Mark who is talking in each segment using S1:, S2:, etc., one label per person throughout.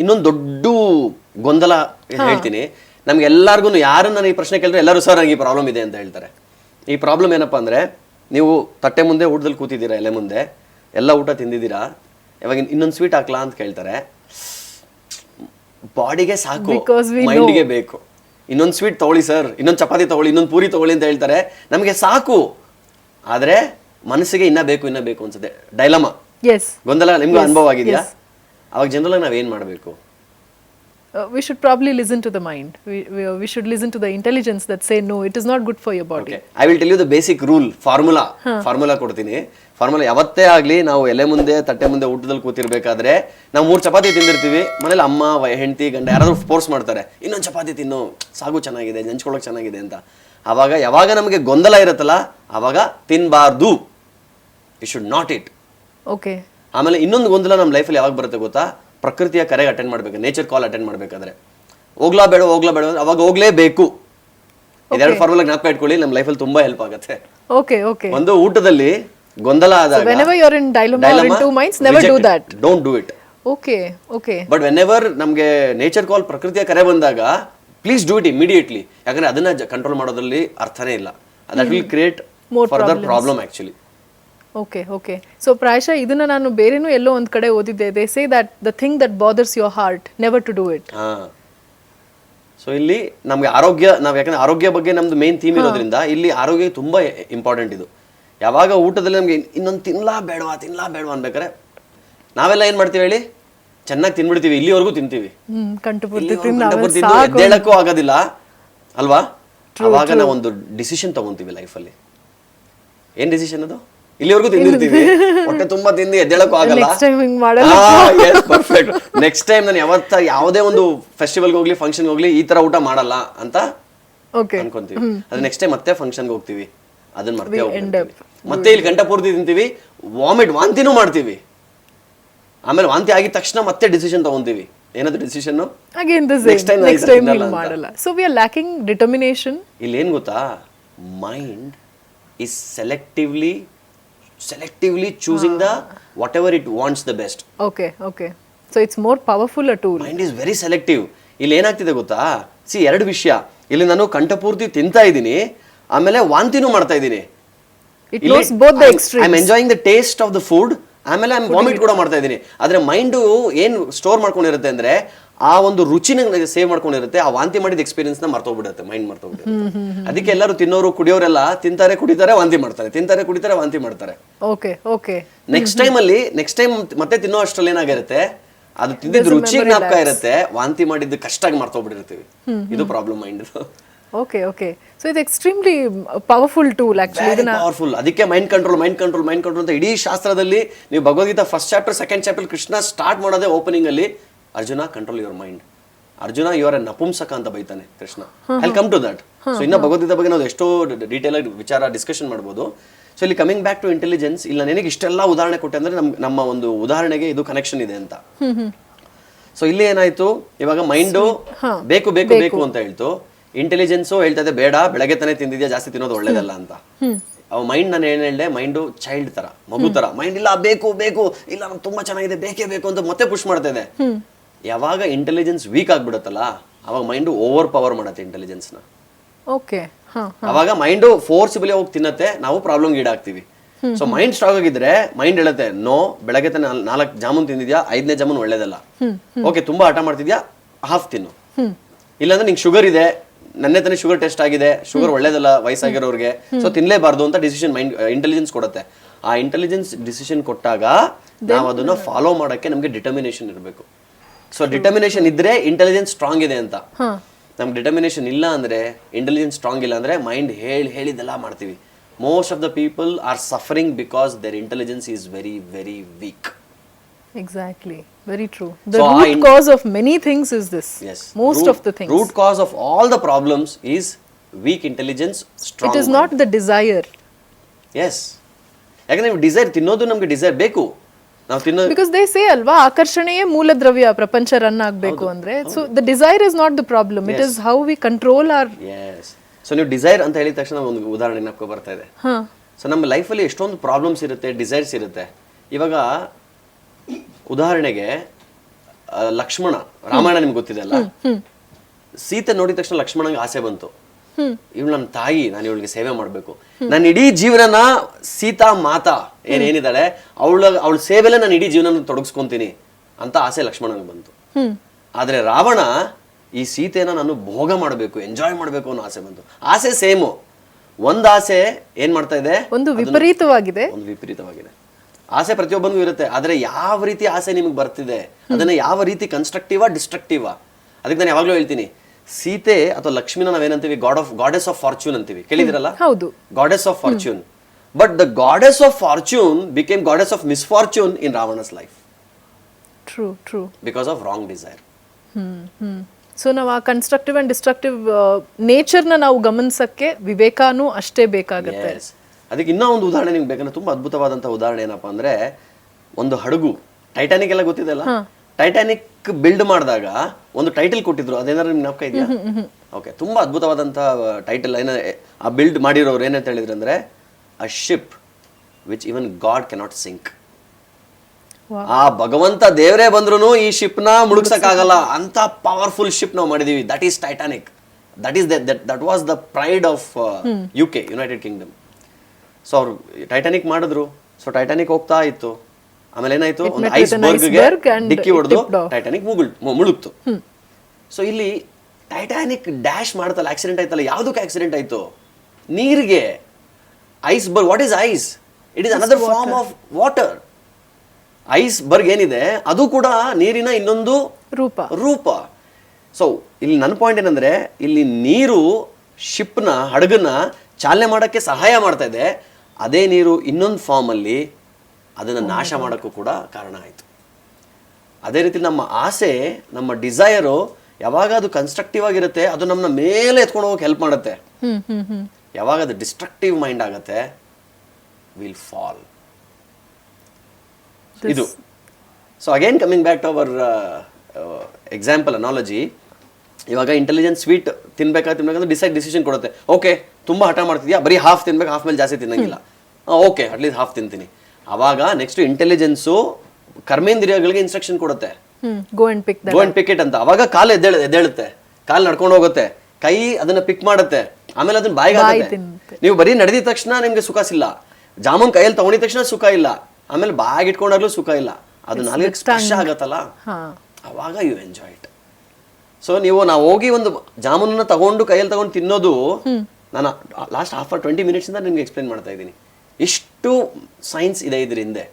S1: ಇನ್ನೊಂದು ದೊಡ್ಡ ಗೊಂದಲ ಹೇಳ್ತೀನಿ. ನಮ್ಗೆ ಎಲ್ಲಾರ್ಗು ಯಾರನ್ನ ನಾನು ಈ ಪ್ರಶ್ನೆ ಕೇಳಿದ್ರೆ ಎಲ್ಲರೂ ಸರ್ ನನಗೆ ಈ ಪ್ರಾಬ್ಲಮ್ ಇದೆ ಅಂತ ಹೇಳ್ತಾರೆ. ಈ ಪ್ರಾಬ್ಲಮ್ ಏನಪ್ಪಾ ಅಂದ್ರೆ ನೀವು ತಟ್ಟೆ ಮುಂದೆ ಊಟದಲ್ಲಿ ಕೂತಿದ್ದೀರಾ ಎಲೆ ಮುಂದೆ ಎಲ್ಲ ಊಟ ತಿಂದಿದ್ದೀರಾ ಇವಾಗ ಇನ್ನೊಂದು ಸ್ವೀಟ್ ಹಾಕ್ಲಾ ಅಂತ ಕೇಳ್ತಾರೆ. ಬಾಡಿಗೆ ಸಾಕು. ಮೈಂಡ್ಗೆ ಬೇಕು. ಇನ್ನೊಂದು ಸ್ವೀಟ್ ತಗೊಳ್ಳಿ ಸರ್. ಇನ್ನೊಂದು ಚಪಾತಿ ತಗೊಳ್ಳಿ ಇನ್ನೊಂದು ಪೂರಿ ತಗೊಳ್ಳಿ ಅಂತ ಹೇಳ್ತಾರೆ. ನಮಗೆ ಸಾಕು. ಆದ್ರೆ ಮನಸ್ಸಿಗೆ ಇನ್ನ ಬೇಕು ಇನ್ನ ಬೇಕು ಅನ್ಸುತ್ತೆ. ಡೈಲಮ ಗೊಂದಲ ನಿಮ್ಗೆ ಅನುಭವ ಆಗಿದೆಯಾ? ಅವಾಗ ಜನರಲ್ ನಾವೇನ್ ಮಾಡಬೇಕು?
S2: We should should probably listen to the mind. We, we, we should listen to the intelligence that say no, it is not good for your body.
S1: Okay I will tell you the basic rule formula formula ಕೊಡ್ತೀನಿ. Formula ಯಾವತ್ತೇ ಆಗಲಿ ನಾವು ಎಲೆ ಮುಂದೆ ತಟ್ಟೆ ಮುಂದೆ ಊಟದಲ್ಲಿ ಕೂತಿರ್ಬೇಕಾದ್ರೆ ನಾವು ಮೂರು ಚಪಾತಿ ತಿಂದಿರ್ತೀವಿ. ಮನೇಲಿ ಅಮ್ಮ ವ- ಹೆಂಡತಿ ಗಂಡ ಯಾರಾದರೂ ಫೋರ್ಸ್ ಮಾಡ್ತಾರೆ. ಇನ್ನೊಂದು ಚಪಾತಿ ತಿನ್ನು. ಸಾಗು ಚೆನ್ನಾಗಿದೆ ನೆಂಚ್ಕೊಳ್ಳೋಕೆ ಚೆನ್ನಾಗಿದೆ ಅಂತ. ಅವಾಗ ಯಾವಾಗ ನಮಗೆ ಗೊಂದಲ ಇರುತ್ತಲ್ಲ ಅವಾಗ ತಿನ್ಬಾರ್ದು. You should not eat
S2: Okay.
S1: ಆಮೇಲೆ ಇನ್ನೊಂದು ಗೊಂದಲ ನಮ್ಮ ಲೈಫಲ್ಲಿ ಯಾವಾಗ ಬರುತ್ತೆ ಗೊತ್ತಾ? ಪ್ರಕೃತಿಯ ಕರೆಗೆ ಅಟೆಂಡ್ ಮಾಡ್ಬೇಕು ನೇಚರ್ ಕಾಲ್ ಅಟೆಂಡ್ ಮಾಡಬೇಕಾದ್ರೆ. ಹೋಗ್ಲಾ ಬೇಡ ಹೋಗ್ಲಾ ಬೇಡ ಅವಾಗ ಹೋಗ್ಲೇಬೇಕು. ಇದೆರಡು ಫಾರ್ಮುಲಾ ಜ್ಞಾಪಕ ಇಟ್ಕೊಳ್ಳಿ ನಮ್ಮ ಲೈಫಲ್ಲಿ ತುಂಬಾ ಹೆಲ್ಪ್ ಆಗುತ್ತೆ.
S2: ಓಕೆ ಓಕೆ
S1: ಒಂದು ಊಟದಲ್ಲಿ ಗೊಂದಲ ಆದಾಗ
S2: Whenever you're in dilemma, or in two minds, never do that.
S1: Don't do it
S2: okay okay
S1: but whenever ನಮಗೆ ನೇಚರ್ ಕಾಲ್ ಪ್ರಕೃತಿಯ ಕರೆ ಬಂದಾಗ ಪ್ಲೀಸ್ ಡೂ ಇಟ್ ಇಮಿಡಿಯೇಟ್ಲಿ ಯಾಕಂದ್ರೆ ಅದನ್ನ ಕಂಟ್ರೋಲ್ ಮಾಡೋದ್ರಲ್ಲಿ ಅರ್ಥನೇ ಇಲ್ಲ. That will create
S2: more
S1: further problem actually
S2: okay okay so ಪ್ರಾಯಶಃ ಇದನ್ನ ನಾನು ಬೇರೆನೂ ಎಲ್ಲೋ ಒಂದ್ ಕಡೆ ಓದಿದ್ದೆ. They say that the thing that bothers your heart never to do it
S1: so ಇಲ್ಲಿ ನಮ್ಗೆ ಆರೋಗ್ಯ ನಾವು ಯಾಕಂದ್ರೆ ಆರೋಗ್ಯ ಬಗ್ಗೆ ನಮ್ದು ಮೇನ್ ಥೀಮ್ ಇರೋದ್ರಿಂದ ಇಲ್ಲಿ ಆರೋಗ್ಯ ತುಂಬಾ ಇಂಪಾರ್ಟೆಂಟ್ ಇದು. ಯಾವಾಗ ಊಟದಲ್ಲಿ ನಮ್ಗೆ ಇನ್ನೊಂದು ತಿನ್ಲಾ ಬೇಡವಾ ತಿನ್ಲಾ ಬೇಡವಾ ಅನ್ಬೇಕಾರೆ ನಾವೆಲ್ಲ ಏನ್ ಮಾಡ್ತೀವಿ ಹೇಳಿ? ಚೆನ್ನಾಗಿ ತಿನ್ಬಿಡ್ತೀವಿ. ಇಲ್ಲಿವರೆಗೂ ತಿಂತೀವಿ. ಎದ್ದೇಳಕ್ಕೂ ಆಗೋದಿಲ್ಲ. ಅಲ್ವಾ? ಅವಾಗ ನಾವು ಒಂದು ಡಿಸಿಷನ್ ತಗೊಂತೀವಿ ಲೈಫಲ್ಲಿ ಏನ್ ಡಿಸಿಷನ್ ಅದು? ಇಲ್ಲಿವರೆಗೂ ತಿಂದಿರ್ತೀವಿ. ಹೊಟ್ಟೆ ತುಂಬಾ ತಿಂದು ಎದ್ದೇಳಕ್ಕೂ ಆಗಲ್ಲ.
S2: Next time ಹಿಂಗ್ ಮಾಡಲ್ಲ.
S1: ಪರ್ಫೆಕ್ಟ್ ನೆಕ್ಸ್ಟ್ ಟೈಮ್ ನಾನು ಯಾವತ್ತ ಯಾವುದೇ ಒಂದು ಫೆಸ್ಟಿವಲ್ ಹೋಗ್ಲಿ ಫಂಕ್ಷನ್ ಹೋಗ್ಲಿ ಈ ತರ ಊಟ ಮಾಡಲ್ಲ ಅಂತ
S2: ಓಕೆ
S1: ಅನ್ಕೊಂತೀವಿ. ಅದ್ ನೆಕ್ಸ್ಟ್ ಟೈಮ್ ಮತ್ತೆ ಫಂಕ್ಷನ್ಗೆ ಹೋಗ್ತೀವಿ. ಅದನ್ನ ಮರ್ತೇ ಹೋಗ್ಬಿಡ್ತೀವಿ. ಮತ್ತೆ ಇಲ್ಲಿ ಗಂಟೆ ಪೂರ್ತಿ ತಿಂತೀವಿ ವಾಮಿಟ್ ವಾಂತಿನೂ ಮಾಡ್ತೀವಿ. ಆಮೇಲೆ ವಾಂತಿ ಆಗಿದ ತಕ್ಷಣ ಮತ್ತೆ ಡಿಸಿಷನ್ ತಗೊಂತೀವಿ. ಏನಾದ್ರು decision
S2: again the
S1: Next time
S2: same next time
S1: ತಿನ್ನಲ್ಲ
S2: ಹಿಂಗ್
S1: ಅಂತ.
S2: ಮಾಡಲ್ಲ. So we are lacking determination
S1: ಇಲ್ಲಿ ಏನ್ ಗೊತ್ತಾ? Mind is selectively selectively choosing the whatever it wants the best
S2: okay okay so it's more powerful a tool
S1: mind is very selective ಇಲ್ಲಿ ಏನಾಗ್ತಿದೆ ಗೊತ್ತಾ? ಸಿ ಎರಡು ವಿಷಯ. ಇಲ್ಲಿ ನಾನು ಕಂಠಪೂರ್ತಿ ತಿಂತಾ ಇದ್ದೀನಿ ಆಮೇಲೆ ವಾಂತಿನೂ ಮಾಡ್ತಾ ಇದ್ದೀನಿ.
S2: It knows both the
S1: I am enjoying the taste of the food ಆಮೇಲೆ ಐ ವಾಮಿಟ್ ಕೂಡ ಮಾಡ್ತಾ ಇದ್ದೀನಿ. ಆದ್ರೆ ಮೈಂಡು ಏನು ಸ್ಟೋರ್ ಮಾಡ್ಕೊಂಡಿರುತ್ತೆ ಅಂದ್ರೆ ಆ ಒಂದು ರುಚಿನ ಸೇವ್ ಮಾಡ್ಕೊಂಡಿರುತ್ತೆ ಆ ವಾಂತಿ ಮಾಡಿದ ಎಕ್ಸ್ಪೀರಿಯನ್ಸ್ನ ನ ಮರ್ತೋಗ್ಬಿಡುತ್ತೆ ಮೈಂಡ್ ಮರ್ತೋಗ್ಬಿಡುತ್ತೆ. ಅದಕ್ಕೆ ಎಲ್ಲರೂ ತಿನ್ನೋರು ಕುಡಿಯೋರೆಲ್ಲ ತಿಂತಾರೆ ಕುಡಿತಾರೆ ವಾಂತಿ ಮಾಡ್ತಾರೆ. ತಿಂತಾರೆ ಕುಡಿತಾರೆ ವಾಂತಿ ಮಾಡ್ತಾರೆ.
S2: ಓಕೆ ಓಕೆ
S1: ನೆಕ್ಸ್ಟ್ ಟೈಮ್ ಅಲ್ಲಿ ನೆಕ್ಸ್ಟ್ ಟೈಮ್ ಮತ್ತೆ ತಿನ್ನೋ ಅಷ್ಟರಲ್ಲಿ ಏನಾಗಿರುತ್ತೆ ಅದು ತಿಂದಿದ್ದು ರುಚಿ ಜ್ಞಾಪಕ ಇರುತ್ತೆ ವಾಂತಿ ಮಾಡಿದ್ದು ಕಷ್ಟಾಗಿ ಮರ್ತೋಗ್ಬಿಟ್ಟಿರ್ತೀವಿ. ಇದು problem mind
S2: okay okay so ಇದು extremely powerful tool actually
S1: very powerful ಅದಕ್ಕೆ mind control mind control mind control ಅಂತ ಇಡೀ ಶಾಸ್ತ್ರದಲ್ಲಿ ನೀವು Bhagavad Gita first chapter second chapter Krishna start ಮಾಡೋದೇ ಓಪನಿಂಗ್ ಅಲ್ಲಿ Arjuna control your mind Arjuna ಇವರ ನಪುಂಸಕ ಅಂತ ಬೈತಾನೆ Krishna. I come to that so ಇನ್ನ ಭಗವದ್ಗೀತಾ ಬಗ್ಗೆ ನಾವು ಎಷ್ಟೋ ಡೀಟೇಲ್ ಆಗಿ ವಿಚಾರ ಡಿಸ್ಕಷನ್ ಮಾಡ್ಬೋದು. ಸೊ ಇಲ್ಲಿ ಕಮಿಂಗ್ ಬ್ಯಾಕ್ ಟು ಇಂಟೆಲಿಜೆನ್ಸ್ ಇಲ್ಲ ನನಗೆ ಇಷ್ಟೆಲ್ಲ ಉದಾಹರಣೆ ಕೊಟ್ಟೆ ಅಂದ್ರೆ ನಮ್ ನಮ್ಮ ಒಂದು ಉದಾಹರಣೆಗೆ ಇದು ಕನೆಕ್ಷನ್ ಇದೆ ಅಂತ. ಸೊ ಇಲ್ಲಿ ಏನಾಯ್ತು? ಇವಾಗ ಮೈಂಡು ಬೇಕು ಬೇಕು. ಬೇಕು ಅಂತ ಹೇಳ್ತು. ಇಂಟೆಲಿಜೆನ್ಸು ಹೇಳ್ತಾ ಇದೆ ಬೇಡ ಬೆಳಗ್ಗೆ ತಾನೆ ತಿಂದಿದ್ಯಾ ಜಾಸ್ತಿ ತಿನ್ನೋದು ಒಳ್ಳೇದಲ್ಲ ಅಂತ. ಅವ ಮೈಂಡ್ ನಾನು ಏನ್ ಹೇಳಿದೆ ಮೈಂಡು ಚೈಲ್ಡ್ ತರ ಮಗು ತರ. ಮೈಂಡ್ ಇಲ್ಲ ಬೇಕು ಬೇಕು ಇಲ್ಲ ನಮ್ಗೆ ತುಂಬಾ ಚೆನ್ನಾಗಿದೆ ಬೇಕೇ ಬೇಕು ಅಂತ ಮತ್ತೆ ಪುಷ್ ಮಾಡ್ತಾ ಇದೆ. ಯಾವಾಗ ಇಂಟೆಲಿಜೆನ್ಸ್ ವೀಕ್ ಆಗ್ಬಿಡುತ್ತಲ್ಲ ಅವಾಗ ಮೈಂಡು ಓವರ್ ಪವರ್ ಮಾಡತ್ತೆ ಇಂಟೆಲಿಜೆನ್ಸ್ನ.
S2: ಓಕೆ
S1: ಅವಾಗ ಮೈಂಡ್ ಫೋರ್ಸಿಬಲಿ ಹೋಗಿ ತಿನ್ನತ್ತೆ ನಾವು ಪ್ರಾಬ್ಲಮ್ ಈಡಾಗ್ತೀವಿ. ಸೊ ಮೈಂಡ್ ಸ್ಟ್ರಾಂಗ್ ಆಗಿದ್ರೆ ಮೈಂಡ್ ಹೇಳುತ್ತೆ ನೋ ಬೆಳಗ್ಗೆ ತಾನೆ ನಾಲ್ಕು ಜಾಮೂನ್ ತಿಂದಿದ್ಯಾ ಐದನೇ ಜಾಮೂನ್ ಒಳ್ಳೇದಲ್ಲ. ಓಕೆ ತುಂಬಾ ಆಟ ಮಾಡ್ತಿದ್ಯಾ ಹಾಫ್ ತಿನ್ನು. ಇಲ್ಲಾಂದ್ರೆ ನಿಂಗೆ ಶುಗರ್ ಇದೆ ನನ್ನೆ ತಾನೇ ಶುಗರ್ ಟೆಸ್ಟ್ ಆಗಿದೆ ಶುಗರ್ ಒಳ್ಳೇದಲ್ಲ ವಯಸ್ಸಾಗಿರೋರಿಗೆ. ಸೊ ತಿನ್ಲೇಬಾರ್ದು ಅಂತ ಡಿಸಿಷನ್ ಮೈಂಡ್ ಇಂಟೆಲಿಜೆನ್ಸ್ ಕೊಡುತ್ತೆ. ಆ ಇಂಟೆಲಿಜೆನ್ಸ್ ಡಿಸಿಷನ್ ಕೊಟ್ಟಾಗ ನಾವು ಅದನ್ನ ಫಾಲೋ ಮಾಡಕ್ಕೆ ನಮಗೆ ಡಿಟರ್ಮಿನೇಷನ್ ಇರಬೇಕು. ಸೊ ಡಿಟರ್ಮಿನೇಷನ್ ಇದ್ರೆ ಇಂಟೆಲಿಜೆನ್ಸ್ ಸ್ಟ್ರಾಂಗ್ ಇದೆ ಅಂತ. ನಮ್ಗೆ ಡಿಟರ್ಮಿನೇಷನ್ ಇಲ್ಲ ಅಂದ್ರೆ ಇಂಟೆಲಿಜೆನ್ಸ್ ಸ್ಟ್ರಾಂಗ್ ಇಲ್ಲ ಅಂದ್ರೆ ಮೈಂಡ್ ಹೇಳಿ ಹೇಳಿದೆಲ್ಲ ಮಾಡ್ತೀವಿ. Most of the people are suffering because their intelligence is very very weak
S2: Exactly. Very true. The
S1: So,
S2: root
S1: I-
S2: cause of many things is this.
S1: Yes.
S2: Most
S1: Root-
S2: of the things.
S1: Root cause of all the problems is weak intelligence, strong.
S2: it is not the desire.
S1: Yes. ಯಾಕಂದ್ರೆ ನೀವು desire ತಿನ್ನೋದು ನಮ್ಗೆ desire ಬೇಕು ನಾವು ತಿನ್ನೋ
S2: Because they say ಅಲ್ವಾ ಆಕರ್ಷಣೆಯೇ ಮೂಲ ದ್ರವ್ಯ ಪ್ರಪಂಚ ರನ್ ಆಗ್ಬೇಕು ಅಂದ್ರೆ so the desire is not the problem it is how we control
S1: ours so ನೀವು ಡಿಸೈರ್ ಅಂತ ಹೇಳಿದ ತಕ್ಷಣ ಒಂದು ಉದಾಹರಣೆ ನಪ್ಕೊ ಬರ್ತಾ ಇದೆ ಸೊ ನಮ್ಮ ಲೈಫಲ್ಲಿ ಎಷ್ಟೊಂದು ಪ್ರಾಬ್ಲಮ್ಸ್ ಇರುತ್ತೆ ಡಿಸೈರ್ಸ್ ಇರುತ್ತೆ ಇವಾಗ ಉದಾಹರಣೆಗೆ ಆ, ಲಕ್ಷ್ಮಣ ರಾಮಾಯಣ ನಿಮ್ಗೆ ಗೊತ್ತಿದೆ ಅಲ್ಲ ಸೀತೆ ನೋಡಿದ ತಕ್ಷಣ ಲಕ್ಷ್ಮಣಂಗೆ ಆಸೆ ಬಂತು. ಇವಳು ನನ್ನ ತಾಯಿ ನಾನು ಇವಳಿಗೆ ಸೇವೆ ಮಾಡಬೇಕು. ನನ್ನ ಇಡೀ ಜೀವನನ ಸೀತಾ ಮಾತಾ ಏನೇನಿದ್ದಾಳೆ ಅವಳ ಅವಳ ಸೇವೆಲೆ ನಾನು ಇಡೀ ಜೀವನ ತೊಡಗಿಸ್ಕೊಂತೀನಿ ಅಂತ ಆಸೆ ಲಕ್ಷ್ಮಣನಿಗೆ ಬಂತು.
S2: ಹ್ಮ್.
S1: ಆದ್ರೆ ರಾವಣ ಈ ಸೀತೆನ ನಾನು ಭೋಗ ಮಾಡಬೇಕು ಎಂಜಾಯ್ ಮಾಡಬೇಕು ಅನ್ನೋ ಆಸೆ ಬಂತು. ಆಸೆ ಸೇಮು. ಒಂದ್ ಆಸೆ ಏನ್ ಮಾಡ್ತಾ ಇದೆ?
S2: ಒಂದು ವಿಪರೀತವಾಗಿದೆ.
S1: ಒಂದು ವಿಪರೀತವಾಗಿದೆ. ಆಸೆ ಪ್ರತಿಯೊಬ್ಬನಿಗೂ ಇರುತ್ತೆ. ಆದರೆ ಯಾವ ರೀತಿ ಆಸೆ ನಿಮಗೆ ಬರ್ತಿದೆ? ಅದನ್ನ ಯಾವ ರೀತಿ ಕನ್ಸ್ಟ್ರಕ್ಟಿವಾ ಡಿಸ್ಟ್ರಕ್ಟಿವಾ ಅದಕ್ಕೆ ನಾನು ಯಾವಾಗಲೂ ಹೇಳ್ತೀನಿ ಸೀತೆ ಅಥವಾ ಲಕ್ಷ್ಮಿನ ನಾವೇನಂತೀವಿ? God of goddess of fortune ಅಂತೀವಿ. ಕೇಳಿದಿರಲ್ಲ
S2: ಹೌದು.
S1: Goddess of fortune but the goddess of fortune became goddess of misfortune in Ravana's life
S2: true true
S1: because of wrong desire
S2: so ನಾವು ಆ ಕನ್ಸ್ಟ್ರಕ್ಟಿವ್ ಅಂಡ್ ಡಿಸ್ಟ್ರಕ್ಟಿವ್ ನೇಚರ್ನ ನಾವು ಗಮನಿಸಕ್ಕೆ ವಿವೇಕಾನೂ ಅಷ್ಟೇ ಬೇಕಾಗತ್ತೆ.
S1: ಅದಕ್ಕೆ ಇನ್ನೂ ಒಂದು ಉದಾಹರಣೆ ನಿಮ್ಗೆ ಬೇಕಂದ್ರೆ ತುಂಬಾ ಅದ್ಭುತವಾದಂತ ಉದಾಹರಣೆ ಏನಪ್ಪಾ ಅಂದ್ರೆ ಒಂದು ಹಡಗು ಟೈಟಾನಿಕ್ ಎಲ್ಲ ಗೊತ್ತಿದೆಲ್ಲ ಟೈಟಾನಿಕ್ ಬಿಲ್ಡ್ ಮಾಡಿದಾಗ ಒಂದು ಟೈಟಲ್ ಕೊಟ್ಟಿದ್ರು. ಅದೇನಾದ್ರು ನಿಮ್ಗೆ ನಾಪಕ ಇದೆಯಾ? ಓಕೆ ತುಂಬಾ ಅದ್ಭುತವಾದಂತಹ ಟೈಟಲ್ ಏನ ಆ ಬಿಲ್ಡ್ ಮಾಡಿರೋರು ಏನಂತ ಹೇಳಿದ್ರು ಅಂದ್ರೆ a ship which even god cannot sink ಆ ಭಗವಂತ ದೇವರೇ ಬಂದ್ರು ಈ ಶಿಪ್ನ ಮುಳುಗ್ಸಕ್ಕಾಗಲ್ಲ. ಅಂತ ಪವರ್ಫುಲ್ ಶಿಪ್ ನಾವು ಮಾಡಿದೀವಿ. That is Titanic that is that was the pride of U K United Kingdom so ಅವ್ರು ಟೈಟಾನಿಕ್ ಮಾಡಿದ್ರು. ಸೊ ಟೈಟಾನಿಕ್ ಹೋಗ್ತಾ ಇತ್ತು. ಆಮೇಲೆ ಏನಾಯ್ತು? ಒಂದು ಐಸ್ ಬರ್ಗ್ಗೆ ಡಿಕ್ಕಿ ಹೊಡೆದು ಟೈಟಾನಿಕ್ ಮುಗುಳ್ ಮುಳುಗ್ತು. ಸೊ ಇಲ್ಲಿ ಟೈಟಾನಿಕ್ ಡ್ಯಾಶ್ ಮಾಡ್ತಲ್ಲ ಆಕ್ಸಿಡೆಂಟ್ ಆಯ್ತಲ್ಲ ಯಾವ್ದಕ್ಕೆ ಆಕ್ಸಿಡೆಂಟ್ ಆಯ್ತು? ನೀರಿಗೆ. Iceberg what is ice it is another form of water iceberg ಏನಿದೆ ಅದು ಕೂಡ ನೀರಿನ ಇನ್ನೊಂದು
S2: ರೂಪ.
S1: ರೂಪ. ಸೊ ಇಲ್ಲಿ ನನ್ನ ಪಾಯಿಂಟ್ ಏನಂದ್ರೆ ಇಲ್ಲಿ ನೀರು ಶಿಪ್ನ ಹಡಗನ್ನ ಚಾಲನೆ ಮಾಡೋಕ್ಕೆ ಸಹಾಯ ಮಾಡ್ತಾ ಇದೆ. ಅದೇ ನೀರು ಇನ್ನೊಂದು ಫಾರ್ಮಲ್ಲಿ ಅದನ್ನು ನಾಶ ಮಾಡೋಕ್ಕೂ ಕೂಡ ಕಾರಣ ಆಯಿತು. ಅದೇ ರೀತಿ ನಮ್ಮ ಆಸೆ ನಮ್ಮ ಡಿಸೈರು ಯಾವಾಗ ಅದು ಕನ್ಸ್ಟ್ರಕ್ಟಿವ್ ಆಗಿರುತ್ತೆ ಅದು ನಮ್ಮನ್ನ ಮೇಲೆ ಎತ್ಕೊಂಡು ಹೋಗಕ್ಕೆ ಹೆಲ್ಪ್ ಮಾಡುತ್ತೆ. ಯಾವಾಗ ಅದು ಡಿಸ್ಟ್ರಕ್ಟಿವ್ ಮೈಂಡ್ ಆಗುತ್ತೆ ವಿಲ್ ಫಾಲ್ ಇದು. So again coming back to our example analogy ಇವಾಗ ಇಂಟೆಲಿಜೆನ್ಸ್ ಸ್ವೀಟ್ ತಿನ್ಬೇಕಾದ್ರೆ ತಿನ್ಬೇಕಂದ್ರೆ ಡಿಸೈಡ್ ಡಿಸಿಷನ್ ಕೊಡುತ್ತೆ. ಓಕೆ ತುಂಬಾ ಹಠ ಮಾಡ್ತಿದ್ಯಾ? ಬರೀ ಹಾಫ್ ತಿನ್ಬೇಕು ಹಾಫ್ ಮೇಲೆ ಜಾಸ್ತಿ ತಿನ್ನಂಗಿಲ್ಲ. ಓಕೆ ಅಟ್ಲೀಸ್ಟ್ ಹಾಫ್ ತಿಂತೀನಿ. ಅವಾಗ ನೆಕ್ಸ್ಟ್ ಇಂಟೆಲಿಜೆನ್ಸು ಕರ್ಮೇಂದ್ರಿಯಗಳಿಗೆ ಇನ್ಸ್ಟ್ರಕ್ಷನ್ ಕೊಡುತ್ತೆ.
S2: Go and pick
S1: go and pick it ಅಂತ. ಅವಾಗ ಕಾಲು ಎದ್ದೇಳ ಎದ್ದೇಳುತ್ತೆ. ಕಾಲು ನಡ್ಕೊಂಡು ಹೋಗುತ್ತೆ. ಕೈ ಅದನ್ನ ಪಿಕ್ ಮಾಡುತ್ತೆ. ಆಮೇಲೆ ಅದನ್ನ ಬಾಯಿಗೆ ಹಾಕುತ್ತೆ. ನೀವು ಬರೀ ನಡೆದಿದ ತಕ್ಷಣ ನಿಮ್ಗೆ ಸುಖ ಸಿಲ್ಲ. ಜಾಮೂನ್ ಕೈಯಲ್ಲಿ ತಗೊಂಡಿದ ತಕ್ಷಣ ಸುಖ ಇಲ್ಲ. ಆಮೇಲೆ ಬಾಯಿಗೆ ಇಟ್ಕೊಂಡಾಗ್ಲೂ ಸುಖ ಇಲ್ಲ. ಅದು ನಾಲ್ಕು ಸ್ಪರ್ಶ ಆಗತ್ತಲ್ಲ? ಅವಾಗ ಯು ಎಂಜಾಯ್ ಇಟ್ ಸೊ ನೀವು ನಾವು ಹೋಗಿ ಒಂದು ಜಾಮೂನನ್ನ ತಗೊಂಡು ಕೈಯಲ್ಲಿ ತಗೊಂಡು ತಿನ್ನೋದು ನಾನು last half or twenty minutes ಇಂದ ನಿಮ್ಗೆ ಎಕ್ಸ್ಪ್ಲೈನ್ ಮಾಡ್ತಾ ಇದ್ದೀನಿ. ಇಷ್ಟು ಸೈನ್ಸ್ ಇದೆ ಇದ್ರ ಹಿಂದೆ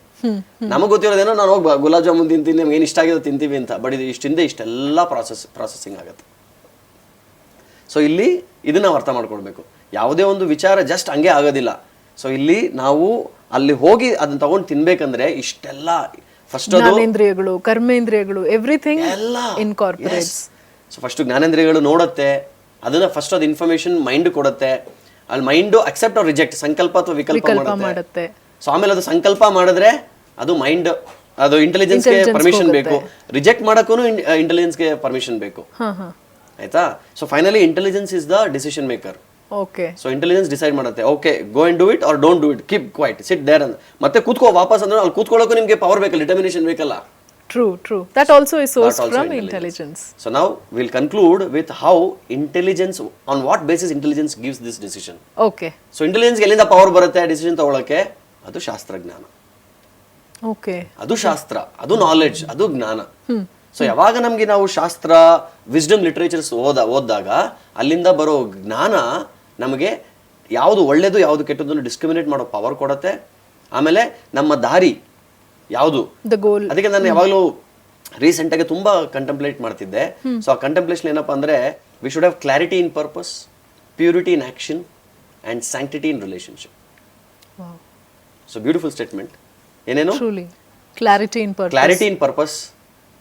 S1: ನಮಗೆ ಗೊತ್ತಿರೋದೇನೋ ನಾನು ಹೋಗಿ ಗುಲಾಬ್ ಜಾಮೂನ್ ತಿಂತೀನಿ ನಮ್ಗೆ ಏನು ಇಷ್ಟ ಆಗಿದೆ ತಿಂತೀವಿ ಅಂತ ಬಟ್ ಇದು ಇಷ್ಟಿಂದ ಇಷ್ಟೆಲ್ಲ ಪ್ರಾಸೆಸ್ ಪ್ರಾಸೆಸಿಂಗ್ ಆಗುತ್ತೆ. ಸೊ ಇಲ್ಲಿ ಇದನ್ನ ಅರ್ಥ ಮಾಡ್ಕೊಳ್ಬೇಕು. ಯಾವುದೇ ಒಂದು ವಿಚಾರ ಜಸ್ಟ್ ಹಂಗೆ ಆಗೋದಿಲ್ಲ. ಸೊ ಇಲ್ಲಿ ನಾವು ಅಲ್ಲಿ ಹೋಗಿ ಅದನ್ನ ತಗೊಂಡು ತಿನ್ಬೇಕಂದ್ರೆ ಇಷ್ಟೆಲ್ಲ ಫಸ್ಟ್
S2: ಜ್ಞಾನೇಂದ್ರಿಯಗಳು ಕರ್ಮೇಂದ್ರಿಯಗಳು ಎವ್ರಿಥಿಂಗ್
S1: ಎಲ್ಲ.
S2: ಇನ್ಕಾರ್ಪೊರೇಟ್ಸ್
S1: ಸೊ ಫಸ್ಟ್ ಜ್ಞಾನೇಂದ್ರಿಯಗಳು ನೋಡುತ್ತೆ ಅದನ್ನ ಫಸ್ಟ್ ಅದು ಇನ್ಫಾರ್ಮೇಶನ್ ಮೈಂಡ್ ಕೊಡುತ್ತೆ. ಅಲ್ಲಿ ಮೈಂಡ್ ಅಕ್ಸೆಪ್ಟ್ ಆರ್ ರಿಜೆಕ್ಟ್ ಸಂಕಲ್ಪ ಅಥವಾ ವಿಕಲ್ಪ ಮಾಡುತ್ತೆ. ಸೊ ಆಮೇಲೆ ಅದು ಸಂಕಲ್ಪ ಮಾಡಿದ್ರೆ ಅದು ಮೈಂಡ್ ಅದು ಇಂಟೆಲಿಜೆನ್ಸ್ಗೆ ಪರ್ಮಿಷನ್ ಬೇಕು. ರಿಜೆಕ್ಟ್ ಮಾಡಕ್ಕೂ ಇಂಟೆಲಿಜೆನ್ಸ್ಗೆ ಪರ್ಮಿಷನ್ ಬೇಕು. ಆಯ್ತಾ? So finally intelligence is the decision maker
S2: okay
S1: so intelligence decide ಮಾಡುತ್ತೆ. Okay go and do it or don't do it keep quiet sit there ಅಂತ ಮತ್ತೆ ಕೂತ್ಕೋ ವಾಪಸ್ ಅಂದ್ರೆ ಅಲ್ಲಿ ಕೂತ್ಕೊಳ್ಳೋಕೆ ನಿಮಗೆ ಪವರ್ ಬೇಕಲ್ಲ ಡಿಟರ್ಮಿನೇಷನ್ ಬೇಕಲ್ಲ.
S2: True true that also is source
S1: also
S2: from
S1: intelligence. So now we'll conclude with how intelligence, on what basis intelligence gives this decision.
S2: Okay
S1: so intelligence ಎಲ್ಲಿಂದ ಪವರ್ ಬರುತ್ತೆ ಡಿಸಿಷನ್ ತಗೊಳಕ್ಕೆ? ಅದು ಶಾಸ್ತ್ರಜ್ಞಾನ.
S2: ಓಕೆ
S1: ಅದು ಶಾಸ್ತ್ರ ಅದು knowledge ಅದು ಜ್ಞಾನ. ಸೊ ಯಾವಾಗ ನಮ್ಗೆ ನಾವು ಶಾಸ್ತ್ರ ವಿಸ್ಡಮ್ ಲಿಟ್ರೇಚರ್ಸ್ ಓದ ಓದಿದಾಗ ಅಲ್ಲಿಂದ ಬರೋ ಜ್ಞಾನ ನಮಗೆ ಯಾವುದು ಒಳ್ಳೇದು ಯಾವುದು ಕೆಟ್ಟದನ್ನು ಡಿಸ್ಕ್ರಿಮಿನೇಟ್ ಮಾಡೋ ಪವರ್ ಕೊಡುತ್ತೆ. ಆಮೇಲೆ ನಮ್ಮ ದಾರಿ ಯಾವುದು? ಅದಕ್ಕೆ ನಾನು ಯಾವಾಗಲೂ ರೀಸೆಂಟ್ ಆಗಿ ತುಂಬಾ ಕಂಟೆಂಪ್ಲೇಟ್ ಮಾಡ್ತಿದ್ದೆ. ಸೊ ಆ ಕಂಟೆಂಪ್ಲೇಷನ್ ಏನಪ್ಪಾ ಅಂದ್ರೆ we should have clarity in purpose purity in action and sanctity in relationship so beautiful statement ಏನೇನು?
S2: Clarity in purpose
S1: clarity in purpose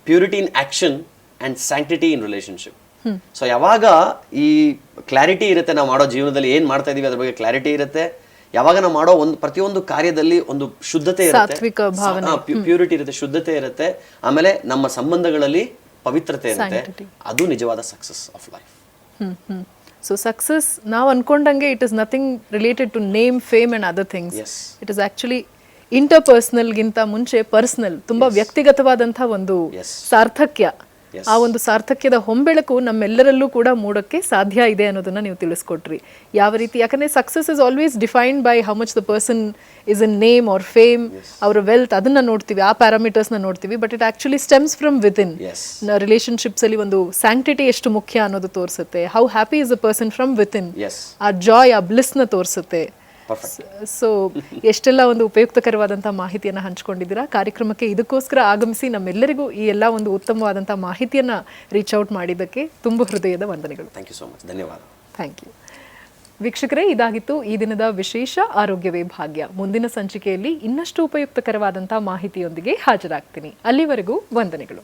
S1: purity in action and sanctity in relationship so ಯಾವಾಗ ಈ clarity ಇರುತ್ತೆ ನಾವು ಮಾಡೋ ಜೀವನದಲ್ಲಿ ಏನ್ ಮಾಡ್ತಾ ಇದೀವಿ ಅದ್ರ ಬಗ್ಗೆ ಕ್ಲಾರಿಟಿ ಇರುತ್ತೆ. ಯಾವಾಗ ನಾವು ಮಾಡೋ ಒಂದು ಪ್ರತಿಯೊಂದು ಕಾರ್ಯದಲ್ಲಿ ಒಂದು ಶುದ್ಧತೆ ಇರುತ್ತೆ. ಪ್ಯೂರಿಟಿ ಇರುತ್ತೆ ಶುದ್ಧತೆ ಇರುತ್ತೆ. ಆಮೇಲೆ ನಮ್ಮ ಸಂಬಂಧಗಳಲ್ಲಿ ಪವಿತ್ರತೆ ಇರುತ್ತೆ. ಅದು ನಿಜವಾದ success of life
S2: so success ನಾವು ಅನ್ಕೊಂಡಂಗೆ it is nothing related to name fame and other things. It is actually inter ಪರ್ಸನಲ್ಗಿಂತ ಮುಂಚೆ ಪರ್ಸನಲ್ ತುಂಬಾ ವ್ಯಕ್ತಿಗತವಾದಂತಹ ಒಂದು ಸಾರ್ಥಕ್ಯ. ಆ ಒಂದು ಸಾರ್ಥಕ್ಯದ ಹೊಂಬೆಳಕು ನಮ್ಮೆಲ್ಲರಲ್ಲೂ ಕೂಡ ಮೂಡಕ್ಕೆ ಸಾಧ್ಯ ಇದೆ ಅನ್ನೋದನ್ನ ನೀವು ತಿಳಿಸ್ಕೊಟ್ರಿ. ಯಾವ ರೀತಿ ಯಾಕಂದ್ರೆ success is always defined by how much the person is in name or fame ಅವರ ವೆಲ್ತ್ ಅದನ್ನ ನೋಡ್ತೀವಿ ಆ ಪ್ಯಾರಾಮೀಟರ್ಸ್ನ ನೋಡ್ತೀವಿ but it actually stems from
S1: within
S2: relationships ಅಲ್ಲಿ ಒಂದು ಸ್ಯಾಂಕ್ಟಿಟಿ ಎಷ್ಟು ಮುಖ್ಯ ಅನ್ನೋದು ತೋರಿಸುತ್ತೆ how happy is a person from
S1: within
S2: ಆ ಜಾಯ್ ಆ ಬ್ಲಿಸ್ನ ತೋರಿಸುತ್ತೆ. ಸೊ ಎಷ್ಟೆಲ್ಲ ಒಂದು ಉಪಯುಕ್ತಕರವಾದಂಥ ಮಾಹಿತಿಯನ್ನು ಹಂಚಿಕೊಂಡಿದ್ದೀರಾ? ಕಾರ್ಯಕ್ರಮಕ್ಕೆ ಇದಕ್ಕೋಸ್ಕರ ಆಗಮಿಸಿ ನಮ್ಮೆಲ್ಲರಿಗೂ ಈ ಎಲ್ಲ ಒಂದು ಉತ್ತಮವಾದಂತಹ ಮಾಹಿತಿಯನ್ನ ರೀಚ್ ಔಟ್ ಮಾಡಿದ್ದಕ್ಕೆ ತುಂಬ ಹೃದಯದ ವಂದನೆಗಳು.
S1: ಥ್ಯಾಂಕ್ ಯು ಸೊ ಮಚ್ ಧನ್ಯವಾದ.
S2: ಥ್ಯಾಂಕ್ ಯು ವೀಕ್ಷಕರೇ ಇದಾಗಿತ್ತು ಈ ದಿನದ ವಿಶೇಷ ಆರೋಗ್ಯವೇ ಭಾಗ್ಯ. ಮುಂದಿನ ಸಂಚಿಕೆಯಲ್ಲಿ ಇನ್ನಷ್ಟು ಉಪಯುಕ್ತಕರವಾದಂಥ ಮಾಹಿತಿಯೊಂದಿಗೆ ಹಾಜರಾಗ್ತೀನಿ. ಅಲ್ಲಿವರೆಗೂ ವಂದನೆಗಳು.